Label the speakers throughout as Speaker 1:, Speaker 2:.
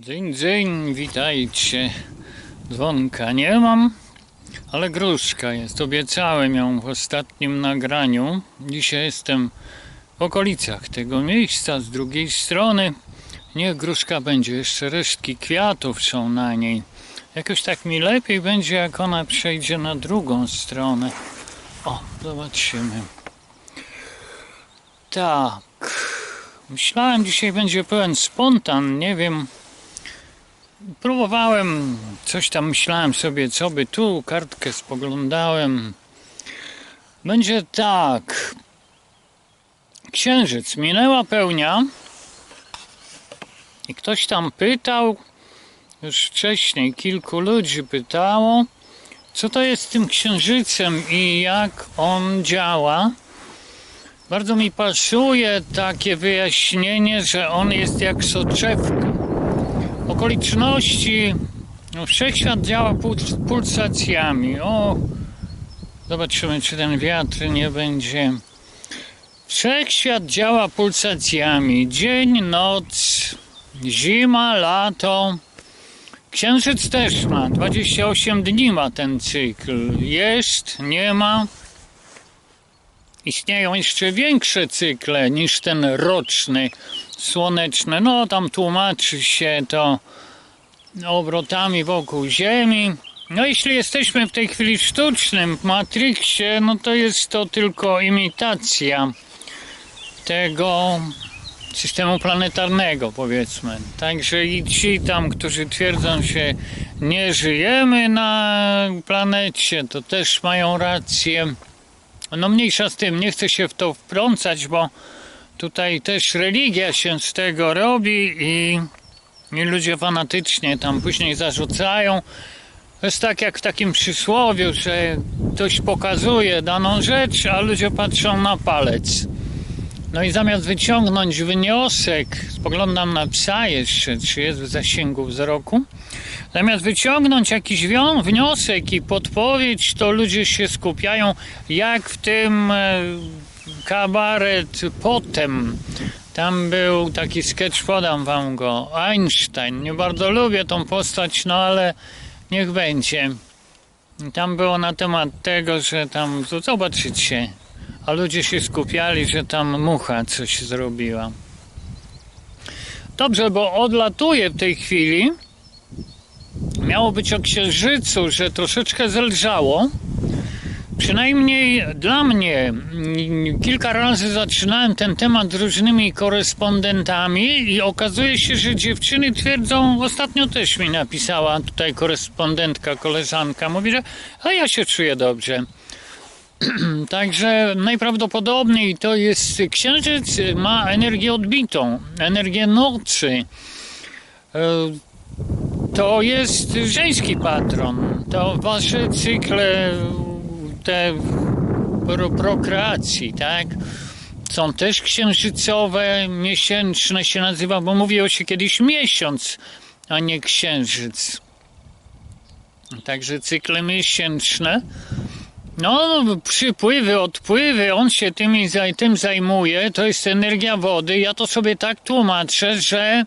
Speaker 1: Dzień, dzień, witajcie. Dzwonka nie mam, ale gruszka jest. Obiecałem ją w ostatnim nagraniu. Dzisiaj jestem w okolicach tego miejsca, z drugiej strony. Niech gruszka będzie, jeszcze resztki kwiatów są na niej. Jakoś tak mi lepiej będzie, jak ona przejdzie na drugą stronę. O, zobaczymy. Tak. Myślałem, dzisiaj będzie pełen spontan, nie wiem. Próbowałem, coś tam myślałem sobie, co by tu, kartkę spoglądałem. Będzie tak. Księżyc, minęła pełnia i ktoś tam pytał, już wcześniej kilku ludzi pytało, co to jest z tym księżycem i jak on działa. Bardzo mi pasuje takie wyjaśnienie, że on jest jak soczewka. Okoliczności, no, wszechświat działa pul- pulsacjami. O, zobaczymy, czy ten wiatr nie będzie. Wszechświat działa pulsacjami. Dzień, noc, zima, lato. Księżyc też ma. 28 dni ma ten cykl. Jest, nie ma. Istnieją jeszcze większe cykle niż ten roczny, słoneczny. No tam tłumaczy się to obrotami wokół Ziemi. No jeśli jesteśmy w tej chwili w sztucznym Matrixie, no to jest to tylko imitacja tego systemu planetarnego, powiedzmy. Także i ci tam, którzy twierdzą, że nie żyjemy na planecie, to też mają rację. No mniejsza z tym, nie chcę się w to wprącać, bo tutaj też religia się z tego robi i, i ludzie fanatycznie tam później zarzucają. To jest tak jak w takim przysłowiu, że ktoś pokazuje daną rzecz, a ludzie patrzą na palec. No i zamiast wyciągnąć wniosek, spoglądam na psa jeszcze, czy jest w zasięgu wzroku, zamiast wyciągnąć jakiś wniosek i podpowiedź, to ludzie się skupiają, jak w tym e, kabaret potem. Tam był taki sketch, podam wam go, Einstein. Nie bardzo lubię tą postać, no ale niech będzie. Tam było na temat tego, że tam, zobaczycie, a ludzie się skupiali, że tam mucha coś zrobiła. Dobrze, bo odlatuje w tej chwili. Miało być o księżycu, że troszeczkę zelżało. Przynajmniej dla mnie mm, kilka razy zaczynałem ten temat różnymi korespondentami i okazuje się, że dziewczyny twierdzą, ostatnio też mi napisała tutaj korespondentka, koleżanka, mówi, że a ja się czuję dobrze. Także najprawdopodobniej to jest księżyc ma energię odbitą, energię nocy. To jest żeński patron. To wasze cykle te pro, prokreacji, tak? Są też księżycowe, miesięczne się nazywa, bo mówiło się kiedyś miesiąc, a nie księżyc. Także cykle miesięczne. No, przypływy, odpływy, on się tym zajmuje, to jest energia wody. Ja to sobie tak tłumaczę, że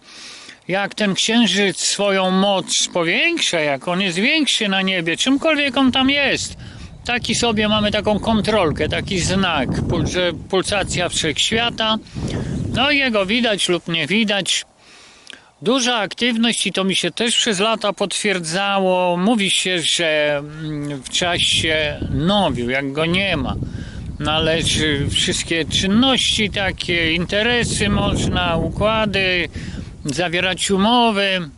Speaker 1: jak ten księżyc swoją moc powiększa, jak on jest większy na niebie, czymkolwiek on tam jest, taki sobie mamy taką kontrolkę, taki znak, że pulsacja wszechświata, no i jego widać lub nie widać. Duża aktywność i to mi się też przez lata potwierdzało. Mówi się, że mm, w czasie nowiu, jak go nie ma, należy wszystkie czynności takie, interesy można, układy, zawierać umowy.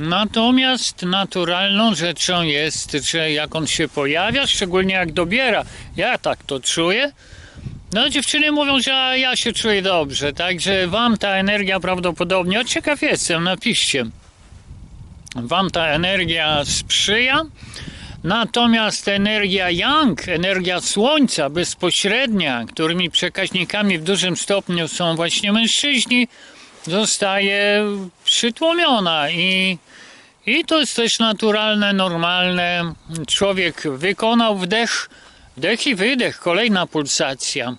Speaker 1: Natomiast naturalną rzeczą jest, że jak on się pojawia, szczególnie jak dobiera, ja tak to czuję, no dziewczyny mówią, że ja się czuję dobrze, także wam ta energia prawdopodobnie, o ciekaw jestem, napiszcie, wam ta energia sprzyja, natomiast energia yang, energia słońca bezpośrednia, którymi przekaźnikami w dużym stopniu są właśnie mężczyźni, zostaje przytłomiona i i to jest też naturalne, normalne. Człowiek wykonał wdech, wdech i wydech, kolejna pulsacja.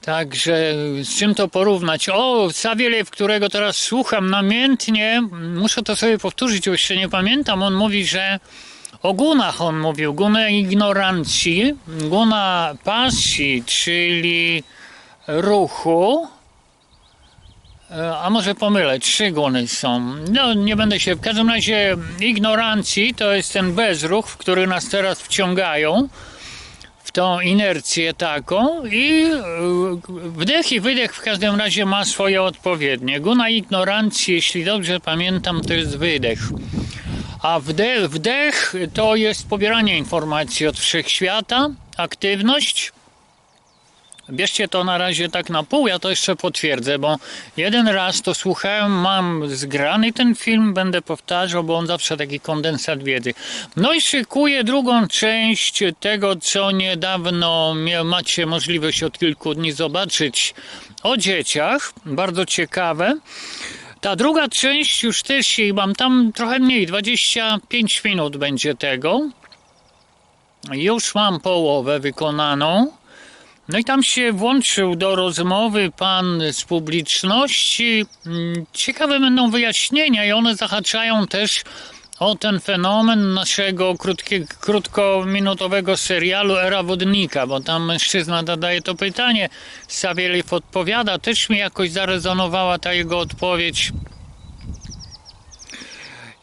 Speaker 1: Także z czym to porównać? O, Sawielew, którego teraz słucham namiętnie, muszę to sobie powtórzyć, bo jeszcze nie pamiętam, on mówi, że o gunach on mówił, gunę ignorancji, guna pasji, czyli ruchu, a może pomylę, trzy guny są. No, nie będę się. W każdym razie ignorancji to jest ten bezruch, w który nas teraz wciągają w tą inercję taką i e, wdech i wydech w każdym razie ma swoje odpowiednie. Guna ignorancji, jeśli dobrze pamiętam, to jest wydech. A wdech, wdech to jest pobieranie informacji od wszechświata, aktywność. Bierzcie to na razie tak na pół, ja to jeszcze potwierdzę, bo jeden raz to słuchałem, mam zgrany ten film, będę powtarzał, bo on zawsze taki kondensat wiedzy. No i szykuję drugą część tego, co niedawno macie możliwość od kilku dni zobaczyć o dzieciach. Bardzo ciekawe. Ta druga część już też jej mam tam trochę mniej, 25 minut będzie tego. Już mam połowę wykonaną. No i tam się włączył do rozmowy pan z publiczności. Mm, Ciekawe będą wyjaśnienia i one zahaczają też o ten fenomen naszego krótkie, krótkominutowego serialu Era Wodnika, bo tam mężczyzna zadaje to pytanie, Sawieliew odpowiada, też mi jakoś zarezonowała ta jego odpowiedź.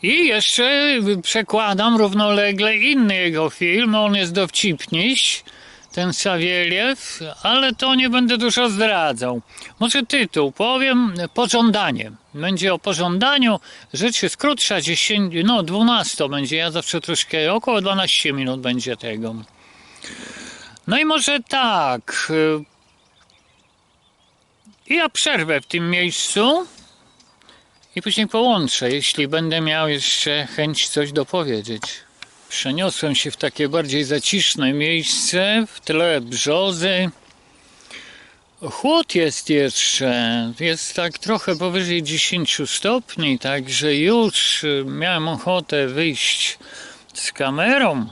Speaker 1: I jeszcze przekładam równolegle inny jego film, on jest dowcipniś, ten Sawieliew, ale to nie będę dużo zdradzał. Może tytuł, powiem, pożądanie. Będzie o pożądaniu, rzecz jest krótsza, 10, no 12 będzie, ja zawsze troszkę, około 12 minut będzie tego. No i może tak, y, ja przerwę w tym miejscu i później połączę, jeśli będę miał jeszcze chęć coś dopowiedzieć. Przeniosłem się w takie bardziej zaciszne miejsce, w tle brzozy. Chłód jest jeszcze, jest tak trochę powyżej 10 stopni, także już miałem ochotę wyjść z kamerą.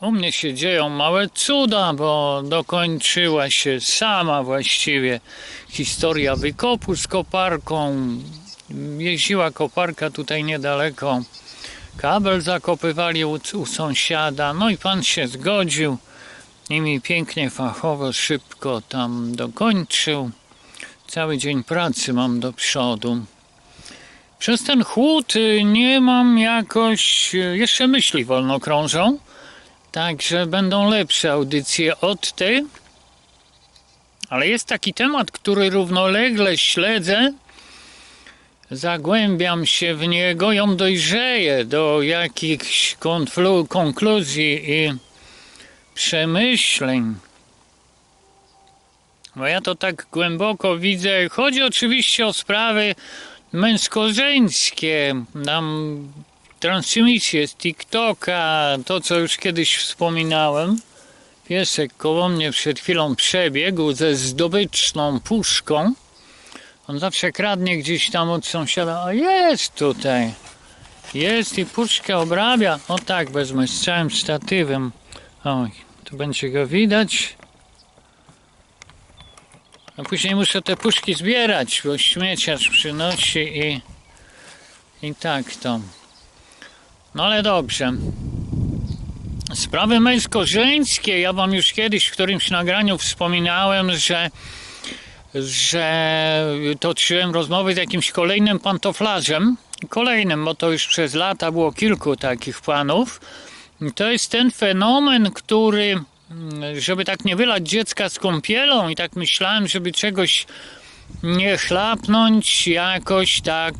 Speaker 1: U mnie się dzieją małe cuda, bo dokończyła się sama właściwie historia wykopu z koparką. Jeździła koparka tutaj niedaleko kabel zakopywali u, u sąsiada, no i pan się zgodził i mi pięknie, fachowo, szybko tam dokończył. Cały dzień pracy mam do przodu. Przez ten chłód y, nie mam jakoś, y, jeszcze myśli wolno krążą, także będą lepsze audycje od tej. Ale jest taki temat, który równolegle śledzę, zagłębiam się w niego i on dojrzeje do jakichś konkluzji i przemyśleń. Bo ja to tak głęboko widzę. Chodzi oczywiście o sprawy męsko-żeńskie. Tam transmisje z TikToka, to co już kiedyś wspominałem. Piesek koło mnie przed chwilą przebiegł ze zdobyczną puszką. On zawsze kradnie gdzieś tam od sąsiada. A jest tutaj. Jest i puszkę obrabia. O tak, wezmę z całym statywem. Oj, tu będzie go widać. A później muszę te puszki zbierać, bo śmieciarz przynosi i... I tak to. No ale dobrze. Sprawy męsko-żeńskie, ja wam już kiedyś w którymś nagraniu wspominałem, że że toczyłem rozmowy z jakimś kolejnym pantoflarzem. Kolejnym, bo to już przez lata było kilku takich panów. To jest ten fenomen, który, mm, żeby tak nie wylać dziecka z kąpielą, i tak myślałem, żeby czegoś nie chlapnąć, jakoś tak.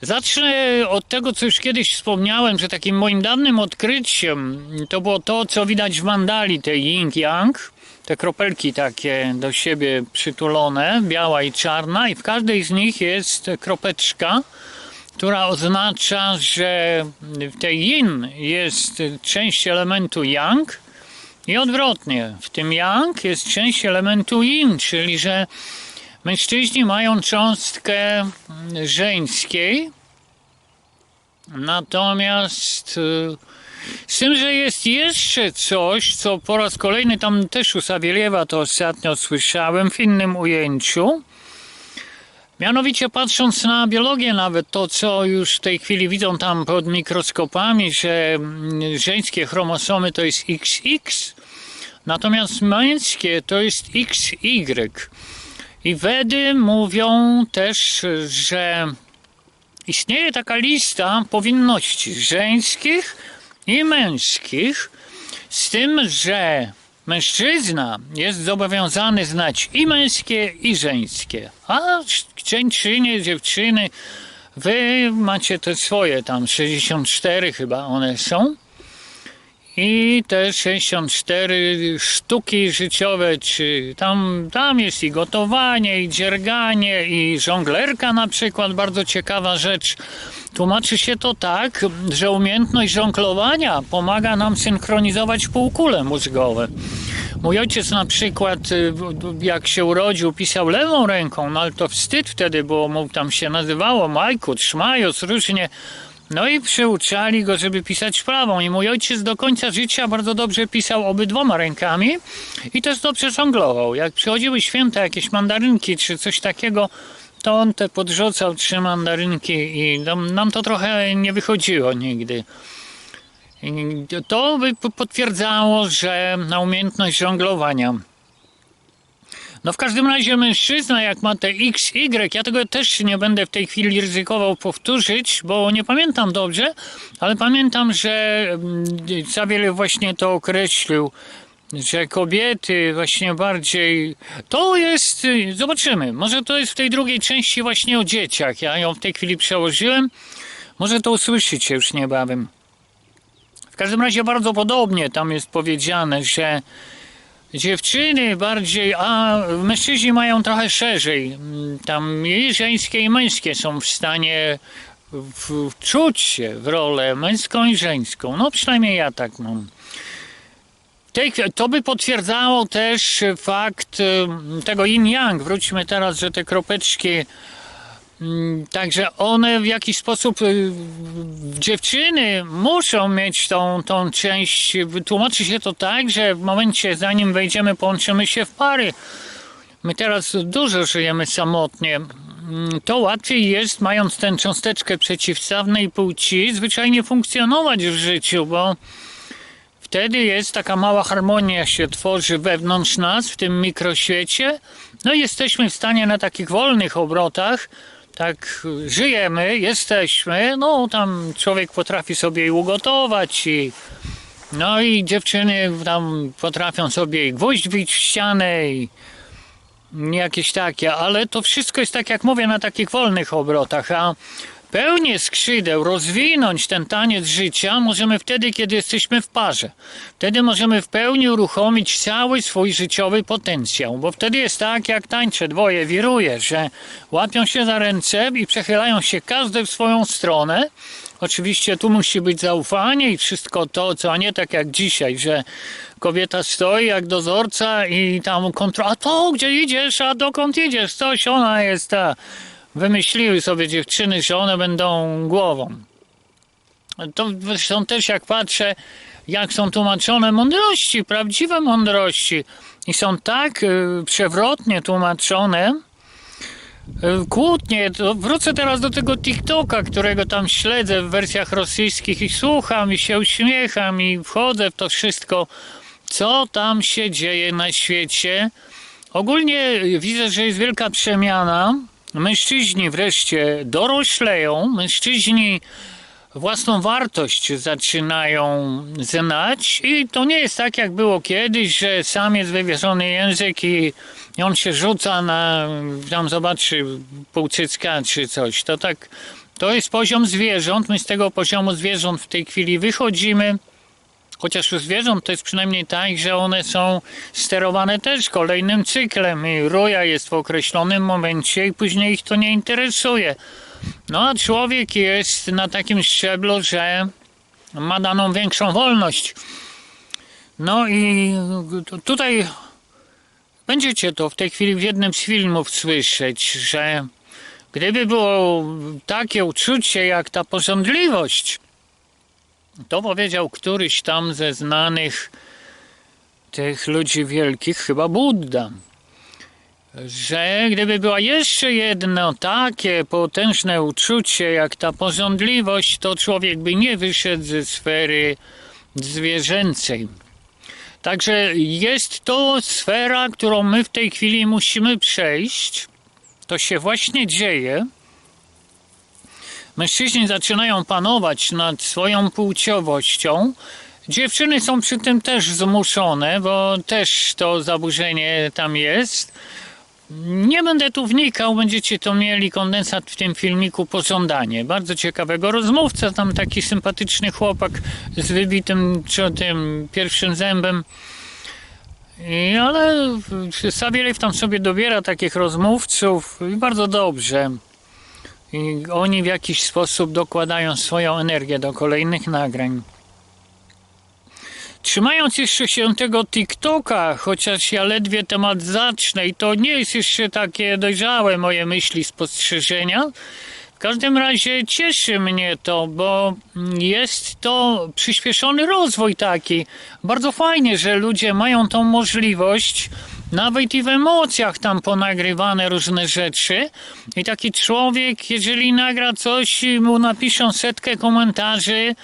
Speaker 1: Zacznę od tego, co już kiedyś wspomniałem, że takim moim dawnym odkryciem to było to, co widać w mandali tej Yin-Yang te kropelki takie do siebie przytulone, biała i czarna, i w każdej z nich jest kropeczka, która oznacza, że w tej yin jest część elementu yang i odwrotnie. W tym yang jest część elementu yin, czyli że mężczyźni mają cząstkę żeńskiej, natomiast y, Z tym, że jest jeszcze coś, co po raz kolejny tam też u Sawieliewa to ostatnio słyszałem w innym ujęciu. Mianowicie patrząc na biologię, nawet to, co już w tej chwili widzą tam pod mikroskopami, że mm, żeńskie chromosomy to jest XX, natomiast męskie to jest XY. I Wedy mówią też, że istnieje taka lista powinności żeńskich i męskich, z tym, że mężczyzna jest zobowiązany znać i męskie, i żeńskie. A dziewczyny, dziewczyny, wy macie te swoje tam 64 chyba one są. I te 64 sztuki życiowe, czy tam, tam jest i gotowanie, i dzierganie, i żonglerka na przykład, bardzo ciekawa rzecz. Tłumaczy się to tak, że umiejętność żonglowania pomaga nam synchronizować półkule mózgowe. Mój ojciec na przykład, y, jak się urodził, pisał lewą ręką, no ale to wstyd wtedy było, mu tam się nazywało Majku, Trzmajos, różnie. No i przyuczali go, żeby pisać prawą. I mój ojciec do końca życia bardzo dobrze pisał obydwoma rękami i też dobrze żonglował. Jak przychodziły święta, jakieś mandarynki czy coś takiego, to on te podrzucał trzy mandarynki i nam, to trochę nie wychodziło nigdy. To by potwierdzało, że na umiejętność żonglowania. No w każdym razie mężczyzna, jak ma te XY, ja tego też nie będę w tej chwili ryzykował powtórzyć, bo nie pamiętam dobrze, ale pamiętam, że mm, Sawiel właśnie to określił, że kobiety właśnie bardziej. To jest. Zobaczymy. Może to jest w tej drugiej części właśnie o dzieciach. Ja ją w tej chwili przełożyłem. Może to usłyszycie już niebawem. W każdym razie bardzo podobnie tam jest powiedziane, że dziewczyny bardziej, a mężczyźni mają trochę szerzej. Tam i żeńskie i męskie są w stanie w, wczuć się w rolę męską i żeńską. No przynajmniej ja tak mam. Tej, to by potwierdzało też fakt tego yin-yang. Wróćmy teraz, że te kropeczki Także one w jakiś sposób, y, dziewczyny muszą mieć tą, tą część, tłumaczy się to tak, że w momencie zanim wejdziemy, połączymy się w pary. My teraz dużo żyjemy samotnie. Mm, To łatwiej jest, mając tę cząsteczkę przeciwstawnej płci, zwyczajnie funkcjonować w życiu, bo wtedy jest taka mała harmonia się tworzy wewnątrz nas, w tym mikroświecie. No i jesteśmy w stanie na takich wolnych obrotach, tak żyjemy, jesteśmy, no tam człowiek potrafi sobie ugotować i no i dziewczyny tam potrafią sobie i gwóźdź bić w ścianę i jakieś takie, ale to wszystko jest tak jak mówię na takich wolnych obrotach, a pełnię skrzydeł, rozwinąć ten taniec życia możemy wtedy, kiedy jesteśmy w parze. Wtedy możemy w pełni uruchomić cały swój życiowy potencjał, bo wtedy jest tak, jak tańcze dwoje wiruje, że łapią się za ręce i przechylają się każdy w swoją stronę. Oczywiście tu musi być zaufanie i wszystko to, co a nie tak jak dzisiaj, że kobieta stoi jak dozorca i tam kontrola, a to gdzie idziesz, a dokąd idziesz, coś ona jest ta. Wymyśliły sobie dziewczyny, że one będą głową. To zresztą też jak patrzę, jak są tłumaczone mądrości, prawdziwe mądrości i są tak y, przewrotnie tłumaczone, y, kłótnie, wrócę teraz do tego TikToka, którego tam śledzę w wersjach rosyjskich i słucham i się uśmiecham i wchodzę w to wszystko, co tam się dzieje na świecie. Ogólnie widzę, że jest wielka przemiana. Mężczyźni wreszcie dorośleją, mężczyźni własną wartość zaczynają znać i to nie jest tak jak było kiedyś, że sam jest wywierzony język i on się rzuca na, tam zobaczy pół cycka czy coś. To tak, to jest poziom zwierząt, my z tego poziomu zwierząt w tej chwili wychodzimy. Chociaż u zwierząt to jest przynajmniej tak, że one są sterowane też kolejnym cyklem i ruja jest w określonym momencie i później ich to nie interesuje. No a człowiek jest na takim szczeblu, że ma daną większą wolność. No i tu- tutaj będziecie to w tej chwili w jednym z filmów słyszeć, że gdyby było takie uczucie jak ta porządliwość, To powiedział któryś tam ze znanych tych ludzi wielkich, chyba Budda, że gdyby była jeszcze jedno takie potężne uczucie jak ta pożądliwość, to człowiek by nie wyszedł ze sfery zwierzęcej. Także jest to sfera, którą my w tej chwili musimy przejść. To się właśnie dzieje. Mężczyźni zaczynają panować nad swoją płciowością. Dziewczyny są przy tym też zmuszone, bo też to zaburzenie tam jest. Nie będę tu wnikał, będziecie to mieli kondensat w tym filmiku pożądanie. Bardzo ciekawego rozmówca, tam taki sympatyczny chłopak z wybitym czy tym pierwszym zębem. I, ale Sawielew tam sobie dobiera takich rozmówców i bardzo dobrze. I oni w jakiś sposób dokładają swoją energię do kolejnych nagrań. Trzymając jeszcze się tego TikToka, chociaż ja ledwie temat zacznę i to nie jest jeszcze takie dojrzałe moje myśli, spostrzeżenia. W każdym razie cieszy mnie to, bo jest to przyspieszony rozwój taki. Bardzo fajnie, że ludzie mają tą możliwość, nawet i w emocjach tam ponagrywane różne rzeczy. I taki człowiek, jeżeli nagra coś i mu napiszą setkę komentarzy,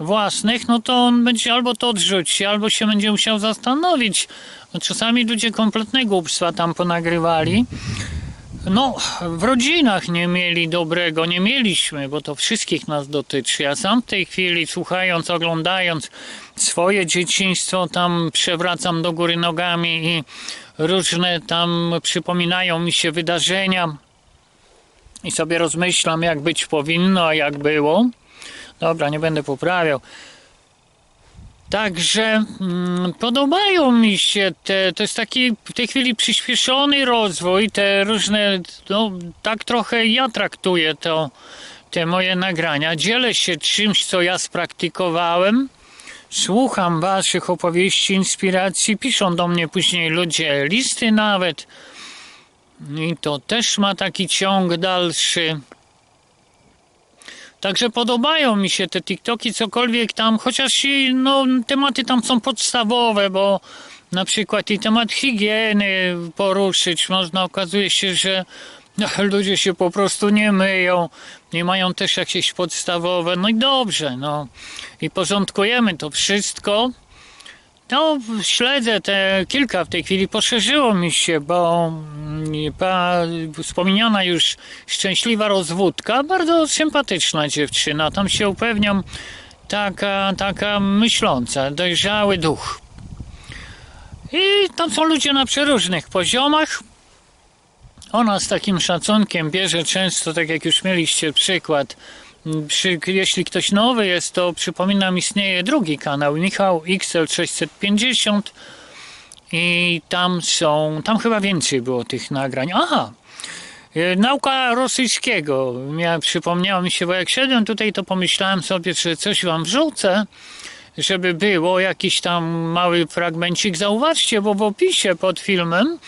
Speaker 1: własnych, no to on będzie albo to odrzuci, albo się będzie musiał zastanowić. No, czasami ludzie kompletne głupstwa tam ponagrywali. No, w rodzinach nie mieli dobrego, nie mieliśmy, bo to wszystkich nas dotyczy. Ja sam w tej chwili, słuchając, oglądając swoje dzieciństwo, tam przewracam do góry nogami i różne tam przypominają mi się wydarzenia i sobie rozmyślam, jak być powinno, a jak było. Dobra, nie będę poprawiał. Także mm, podobają mi się te, to jest taki w tej chwili przyspieszony rozwój, te różne, no tak trochę ja traktuję to, te moje nagrania. Dzielę się czymś, co ja spraktykowałem. Słucham waszych opowieści, inspiracji. Piszą do mnie później ludzie listy nawet. I to też ma taki ciąg dalszy. Także podobają mi się te TikToki, cokolwiek tam, chociaż no, tematy tam są podstawowe, bo na przykład i temat higieny poruszyć można. Okazuje się, że ludzie się po prostu nie myją, nie mają też jakieś podstawowe. No i dobrze, no. I porządkujemy to wszystko. No, śledzę te kilka w tej chwili, poszerzyło mi się, bo mm, pa, wspomniana już szczęśliwa rozwódka, bardzo sympatyczna dziewczyna, tam się upewniam, taka, taka myśląca, dojrzały duch. I tam są ludzie na przeróżnych poziomach. Ona z takim szacunkiem bierze często, tak jak już mieliście przykład, przy, jeśli ktoś nowy jest, to przypominam, istnieje drugi kanał, Michał XL650 i tam są, tam chyba więcej było tych nagrań. Aha, e, nauka rosyjskiego. Ja, przypomniało mi się, bo jak szedłem tutaj, to pomyślałem sobie, że coś wam wrzucę, żeby było jakiś tam mały fragmencik. Zauważcie, bo w opisie pod filmem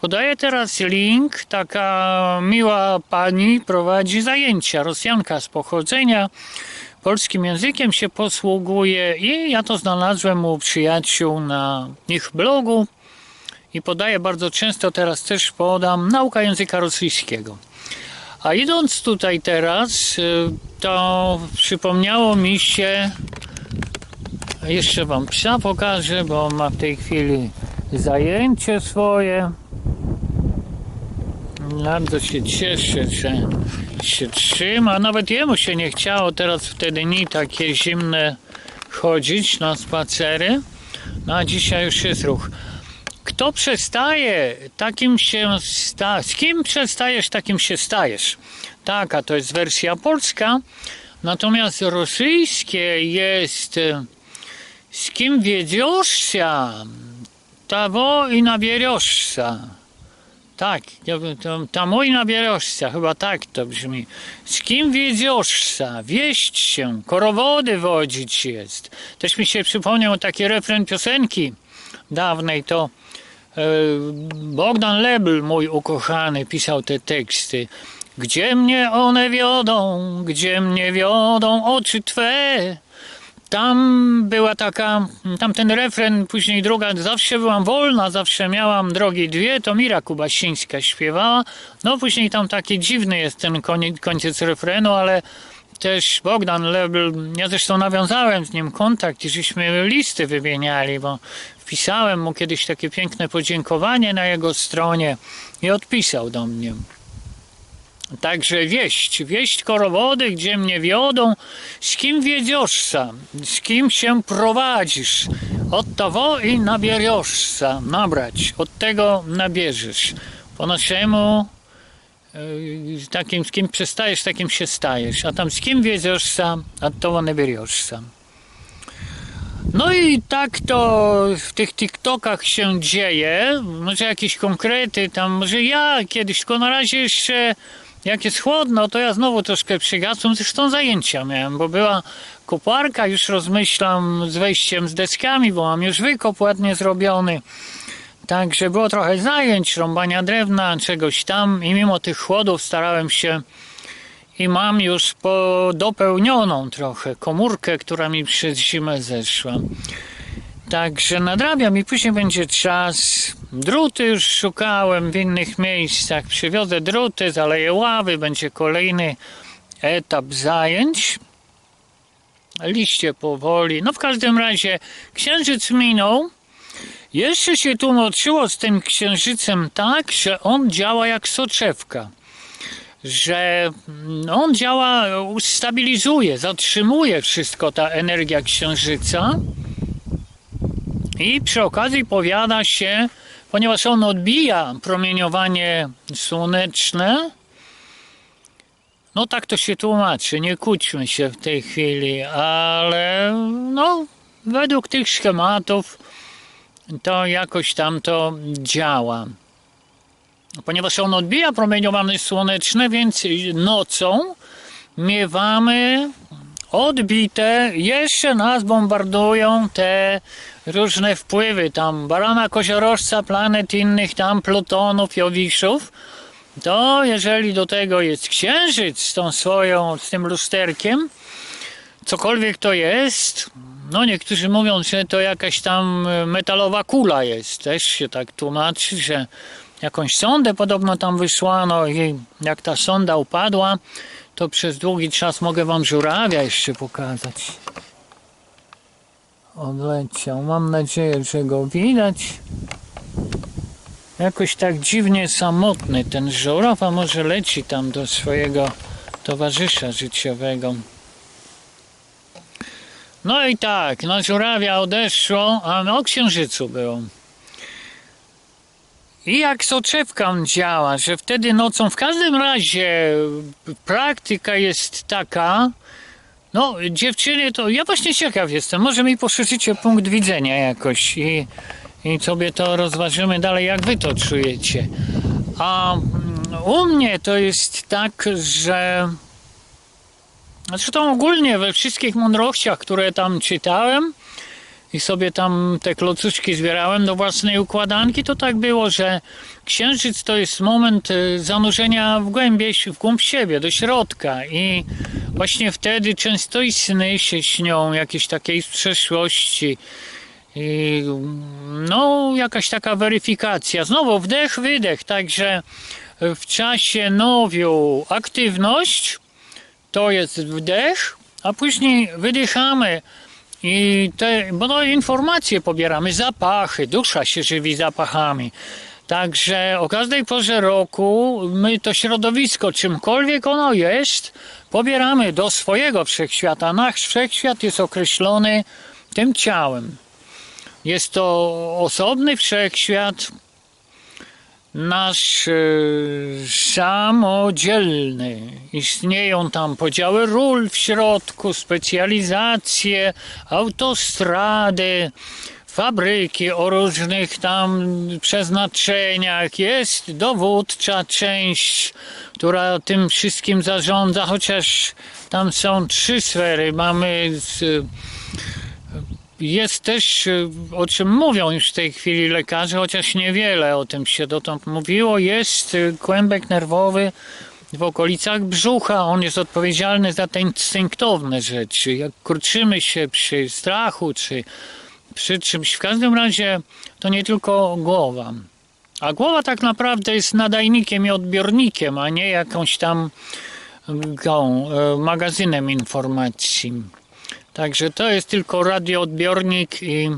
Speaker 1: Podaję teraz link. Taka miła pani prowadzi zajęcia. Rosjanka z pochodzenia. Polskim językiem się posługuje i ja to znalazłem u przyjaciół na ich blogu i podaję bardzo często, teraz też podam, nauka języka rosyjskiego. A idąc tutaj teraz, y, to przypomniało mi się, jeszcze Wam psa pokażę, bo ma w tej chwili zajęcie swoje. Bardzo się cieszę, że się trzyma. Nawet jemu się nie chciało teraz w te dni takie zimne chodzić na spacery. No a dzisiaj już jest ruch. Kto przestaje, takim się sta. Z kim przestajesz, takim się stajesz. Taka to jest wersja polska. Natomiast rosyjskie jest z kim wiedziesz się, того i nabierzesz tak, to, ta mój nabierożca, chyba tak to brzmi. Z kim wiedzioszsa, wieść się, korowody wodzić jest. Też mi się przypomniał taki refren piosenki dawnej, to e, Bogdan Lebl, mój ukochany, pisał te teksty. Gdzie mnie one wiodą, gdzie mnie wiodą oczy Twe, tam była taka, tam ten refren, później druga, zawsze byłam wolna, zawsze miałam drogi dwie, to Mira Kubasińska śpiewała. No później tam taki dziwny jest ten koniec, koniec refrenu, ale też Bogdan Lebel, ja zresztą nawiązałem z nim kontakt i żeśmy listy wymieniali, bo wpisałem mu kiedyś takie piękne podziękowanie na jego stronie i odpisał do mnie. Także wieść, wieść korowody, gdzie mnie wiodą, z kim wiedzioszsa, z kim się prowadzisz, od tego i nabierzeszsa, nabrać, od tego nabierzesz. Po naszemu, yy, takim, z kim przestajesz, takim się stajesz, a tam z kim wiedzioszsa, od tego nabierzeszsa. No i tak to w tych TikTokach się dzieje. Może jakieś konkrety tam, może ja kiedyś, tylko na razie jeszcze jak jest chłodno, to ja znowu troszkę przygasłem. Zresztą zajęcia miałem, bo była koparka, już rozmyślam z wejściem z deskami, bo mam już wykop ładnie zrobiony. Także było trochę zajęć, rąbania drewna, czegoś tam i mimo tych chłodów starałem się i mam już dopełnioną trochę komórkę, która mi przez zimę zeszła. Także nadrabiam i później będzie czas. Druty już szukałem w innych miejscach. Przywiozę druty, zaleję ławy, będzie kolejny etap zajęć. Liście powoli. No w każdym razie księżyc minął. Jeszcze się tłumaczyło z tym księżycem tak, że on działa jak soczewka że mm, on działa, stabilizuje, zatrzymuje wszystko ta energia księżyca i przy okazji powiada się, ponieważ on odbija promieniowanie słoneczne, no tak to się tłumaczy, nie kłóćmy się w tej chwili, ale no według tych schematów to jakoś tam to działa. Ponieważ on odbija promieniowanie słoneczne, więc nocą miewamy odbite, jeszcze nas bombardują te różne wpływy, tam barana koziorożca, planet innych tam, plutonów, jowiszów, to jeżeli do tego jest księżyc z tą swoją, z tym lusterkiem, cokolwiek to jest, no niektórzy mówią, że to jakaś tam metalowa kula jest, też się tak tłumaczy, że jakąś sondę podobno tam wysłano i jak ta sonda upadła, to przez długi czas mogę wam żurawia jeszcze pokazać. Odleciał. Mam nadzieję, że go widać. Jakoś tak dziwnie samotny ten żuraw, a może leci tam do swojego towarzysza życiowego. No i tak, na żurawia odeszło, a o księżycu było. I jak soczewka działa, że wtedy nocą, w każdym razie praktyka jest taka, no dziewczyny to, ja właśnie ciekaw jestem, może mi poszerzycie punkt widzenia jakoś i, i sobie to rozważymy dalej, jak wy to czujecie. A mm, u mnie to jest tak, że zresztą ogólnie we wszystkich mądrościach, które tam czytałem, i sobie tam te klocuszki zbierałem do własnej układanki, to tak było, że księżyc to jest moment y, zanurzenia w głębie, w głąb siebie, do środka i właśnie wtedy często i sny się śnią, jakieś takiej z przeszłości. I, no, jakaś taka weryfikacja. Znowu wdech, wydech, także w czasie nowiu aktywność to jest wdech, a później wydychamy i te, no, informacje pobieramy, zapachy, dusza się żywi zapachami. Także o każdej porze roku my to środowisko, czymkolwiek ono jest, pobieramy do swojego wszechświata. Nasz wszechświat jest określony tym ciałem. Jest to osobny wszechświat, nasz e, samodzielny. Istnieją tam podziały ról w środku, specjalizacje, autostrady, fabryki o różnych tam przeznaczeniach. Jest dowódcza część, która tym wszystkim zarządza, chociaż tam są trzy sfery. Mamy z, jest też, y, o czym mówią już w tej chwili lekarze, chociaż niewiele o tym się dotąd mówiło, jest y, kłębek nerwowy w okolicach brzucha. On jest odpowiedzialny za te instynktowne rzeczy. Jak kurczymy się przy strachu, czy przy czymś. W każdym razie to nie tylko głowa. A głowa tak naprawdę jest nadajnikiem i odbiornikiem, a nie jakąś tam e, magazynem informacji. Także to jest tylko radioodbiornik i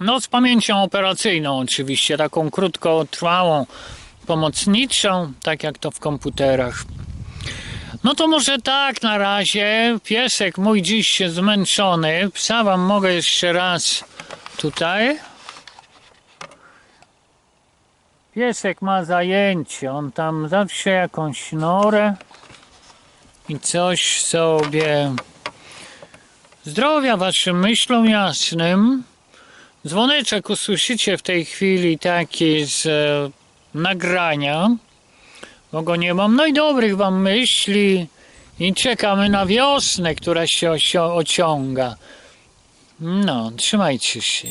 Speaker 1: no z pamięcią operacyjną oczywiście, taką krótkotrwałą, pomocniczą, tak jak to w komputerach. No to może tak na razie. Piesek mój dziś się zmęczony. Psa wam mogę jeszcze raz tutaj. Piesek ma zajęcie. On tam zawsze jakąś norę i coś sobie. Zdrowia waszym myślom jasnym. Dzwoneczek usłyszycie w tej chwili taki z e, nagrania, bo go nie mam. No i dobrych wam myśli i czekamy na wiosnę, która się ociąga. No, trzymajcie się.